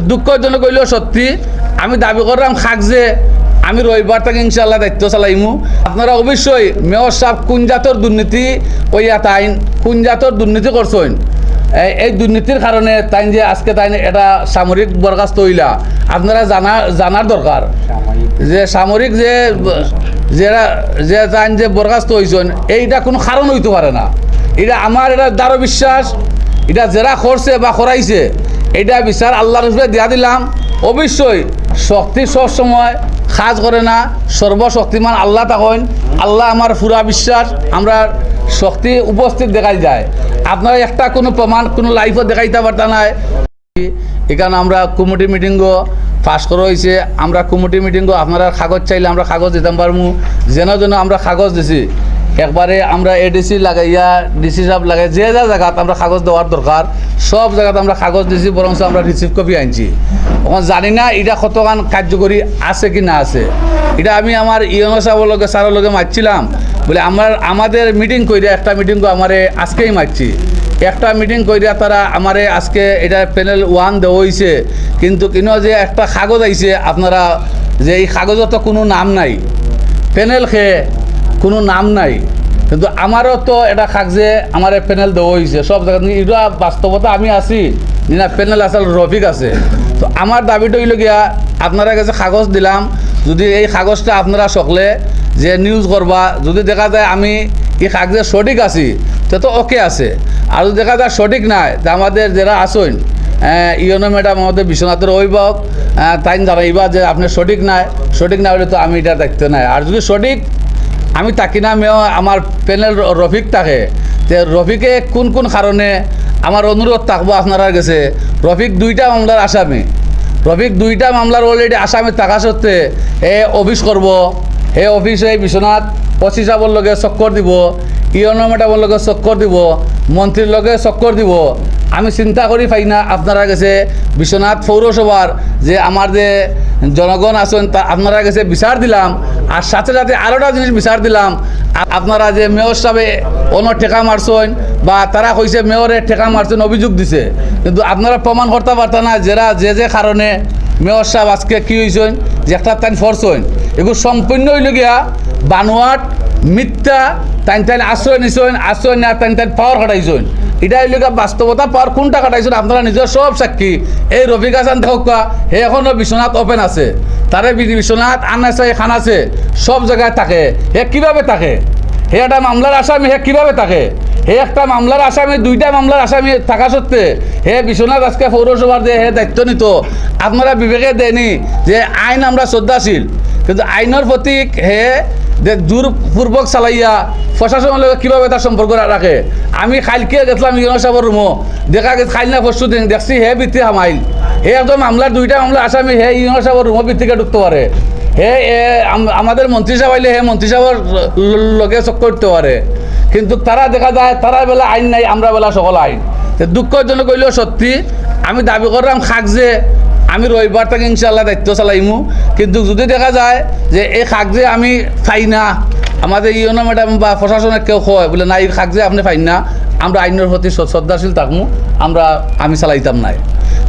দুঃখজনক হইলেও সত্যি, আমি দাবি করলাম, খাক যে আমি রবিবার থেকে ইনশাল্লাহ দায়িত্ব চালাইমু। আপনারা অবশ্যই মেয়র সাহেব কোন জাতর দুর্নীতি কইয়া তাইন, কোন জাতর দুর্নীতি করছেন? এই- দুর্নীতির কারণে তাই যে আজকে তাই এটা সামরিক বরখাস্ত হইলা। আপনারা জানা, জানার দরকার। যে সামরিক যে যারা যে তাই যে বরখাস্ত হয়েছেন এইটা কোনো কারণ হইতে পারে না। এটা আমার এটা দারো বিশ্বাস এটা যারা করছে বা করাইছে এটা বিচার আল্লাহর রসুলে দিয়া দিলাম। অবশ্যই শক্তি সব সময় কাজ করে না, সর্বশক্তিমান আল্লাহ তখন আল্লাহ আমার পুরা বিশ্বাস, আমরা শক্তি উপস্থিত দেখাই যায়। আপনারা একটা কোনো প্রমাণ, কোনো লাইফও দেখাইতে পারতা নাই। এখানে আমরা কমিটি মিটিংও পাস করা হয়েছে আমরা কমিটি মিটিংও আপনারা কাগজ চাইলে আমরা কাগজ দিতাম পারব যেন যেন আমরা কাগজ দিছি। একবারে আমরা এডিসি লাগাইয়া ডিসি সাহেব লাগাই, যে যা জায়গাত আমরা কাগজ দেওয়ার দরকার, সব জায়গাতে আমরা কাগজ দিছি বরং আমরা রিসিভ কপি আনছি। এখন জানি না এটা কতখান কার্যকরী আছে কি না আছে। এটা আমি আমার ইয়নো সাহেবের লগে, স্যারের লগে মারছিলাম। বলে আমার, আমাদের মিটিং কইরা একটা মিটিং আমারে আজকেই মারছি। একটা মিটিং কইরা তারা আমারে আজকে এটা প্যানেল ওয়ান দেওয়া হয়েছে কিন্তু কিনো যে একটা কাগজ আইছে, আপনারা যে এই কাগজত কোনো নাম নাই। প্যানেল খেয়ে কোনো নাম নাই। কিন্তু আমারও তো এটা খাক যে আমার প্যানেল দেওয়া হয়েছে সব জায়গা এটা বাস্তবতা আমি আছি। না প্যানেল আসল রফিক আছে। তো আমার দাবিটা হইল গিয়া আপনারা কাছে কাগজ দিলাম। যদি এই কাগজটা আপনারা সকলে যে নিউজ করবা, যদি দেখা যায় আমি এই কাগজে সঠিক আছি, তো তো ওকে আছে। আর যদি দেখা যায় সঠিক নাই, তা আমাদের যারা আসুন ইয়নো ম্যাডাম, আমাদের বিশ্বনাথের অভিভাবক তাই জানাইবা যে আপনি সঠিক নাই। সঠিক না হলে তো আমি এটা দায়িত্ব নাই। আর যদি সঠিক আমি তাকি না মেয় আমার প্যানেল রফিক থাকে যে রফিকে কোন কোন কারণে আমার অনুরোধ থাকব আপনারা গেছে রফিক দুইটা মামলার আসামি। রফিক দুইটা মামলার অলরেডি আসামি থাকা সত্ত্বে এ অফিস করব। এই অফিসে বিশ্বনাথ পঁচিশ সাহেবের লগে চক্কর দিব ইয়নো ম্যাডামের লগে চক্কর দিব, মন্ত্রীর লগে চক্কর দিব। আমি চিন্তা করি পাই না আপনারা গেছে বিশ্বনাথ পৌরসভার যে আমার যে জনগণ আছেন তা আপনারা কাছে বিচার দিলাম, আর সাথে সাথে আরোটা জিনিস বিচার দিলাম। আপনারা যে মেয়র সাহেবে অন্য ঠেকা মারছেন বা তারা কইছে মেয়রে ঠেকা মারছেন অভিযোগ দিছে, কিন্তু আপনারা প্রমাণ করতে পারতেন না যারা যে যে কারণে মেয়র সাহেব আজকে কি হয়েছেন যে একটা তাই ফরছেন। এগুলো সম্পূর্ণ হইল গিয়া বানোয়াট, মিথ্যা তাই তাই আশ্রয় নিছেন, আশ্রয় না তাই তাই পাওয়ার কাটাইছেন এটা হইল বাস্তবতা, পাওয়ার কোনটা কাটাইছেন আপনারা নিজের সব সাক্ষী। এই রফিক হাসান থকা হে এখনও বিশ্বনাথ ওপেন আছে। তারে বিশ্বনাথ, আন আছে খান আছে, সব জায়গায় থাকে। হে কীভাবে থাকে? হে একটা মামলার আসামি, হে কীভাবে থাকে হে একটা মামলার আসামি, দুইটা মামলার আসামি থাকা সত্ত্বে, হে বিশ্বনাথ আজকে পৌরসভার যে হে দায়িত্ব নিত, আপনারা বিবেকে দেয়নি যে আইন আমরা শ্রদ্ধাশীল। কিন্তু আইনের প্রতি হে যে জোরপূর্বক চালাইয়া প্রশাসনের লগে কীভাবে তার সম্পর্ক রাখে আমি খাইলকে গেছিলাম ইউনো সাহেবের রুমো দেখা গেছে, খাইল না পরশু দেখছি হে বৃত্তি হামাইল। হে একদম মামলার দুইটা মামলার আসামি, হে ইউনো সাহেবের রুমো বৃত্তিকে ঢুকতে পারে। হে আমাদের মন্ত্রী সাহেব আইলে হে, মন্ত্রী সাহেবের ল- লগে চক করতে পারে। কিন্তু তারা দেখা যায়, তারা বেলা আইন নাই, আমরা বেলা সকল আইন। দুঃখজনক হইলেও সত্যি, আমি দাবি করলাম খাক যে, আমি রবিবার থেকে ইনশাল্লাহ দায়িত্ব চালাইমু। কিন্তু যদি দেখা যায় যে এই খাক যে আমি ফাই না, আমাদের ইউনো ম্যাডাম বা প্রশাসনের কেউ কয়, বলে না, এই খাক যে আপনি ফাইন না, আমরা আইনের প্রতি শ্র- শ্রদ্ধাশীল থাকমু, আমরা আমি চালাইতাম নাই।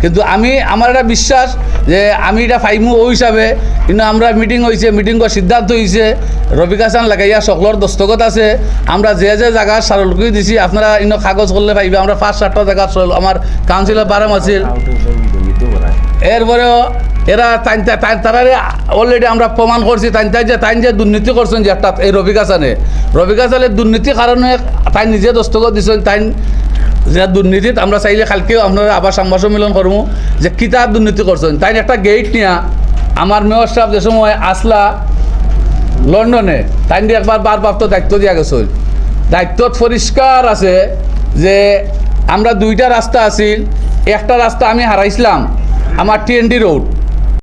কিন্তু আমি, আমার একটা বিশ্বাস যে আমি এটা ফাইমু ওই হিসাবে কিন্তু আমরা মিটিং হয়েছে মিটিং সিদ্ধান্ত হয়েছে রফিক হাসান লাগাইয়া সকলের দস্তখত আছে। আমরা যে যে জায়গা সারলকুই দিছি। আপনারা ইনো কাগজ করলে পাইবে। আমরা পাঁচ, সাতটা জায়গা আমার কাউন্সিলর বারাম আছিল। এরপরেও এরা তাই তারারে অলরেডি আমরা প্রমাণ করছি। তাই তাই যে তাই যে দুর্নীতি করছেন যে এই রফিক হাসানে। রফিক হাসানের দুর্নীতির কারণে তাই নিজে দস্তখত দিচ্ছেন তাই যে দুর্নীতিত আমরা চাইলে কালকেও আপনারা আবার সংবাদ সম্মেলন করব যে কিতাব দুর্নীতি করছেন তাই একটা গেট নিয়া। আমার মেয়র সাহেব যে সময় আসলা লন্ডনে তাই একবার বারপ্রাপ্ত দায়িত্ব দিয়া গেছিল। দায়িত্বত পরিষ্কার আছে যে আমরা দুইটা রাস্তা আছিল, একটা রাস্তা আমি হারাইছিলাম আমার টিএনডি রোড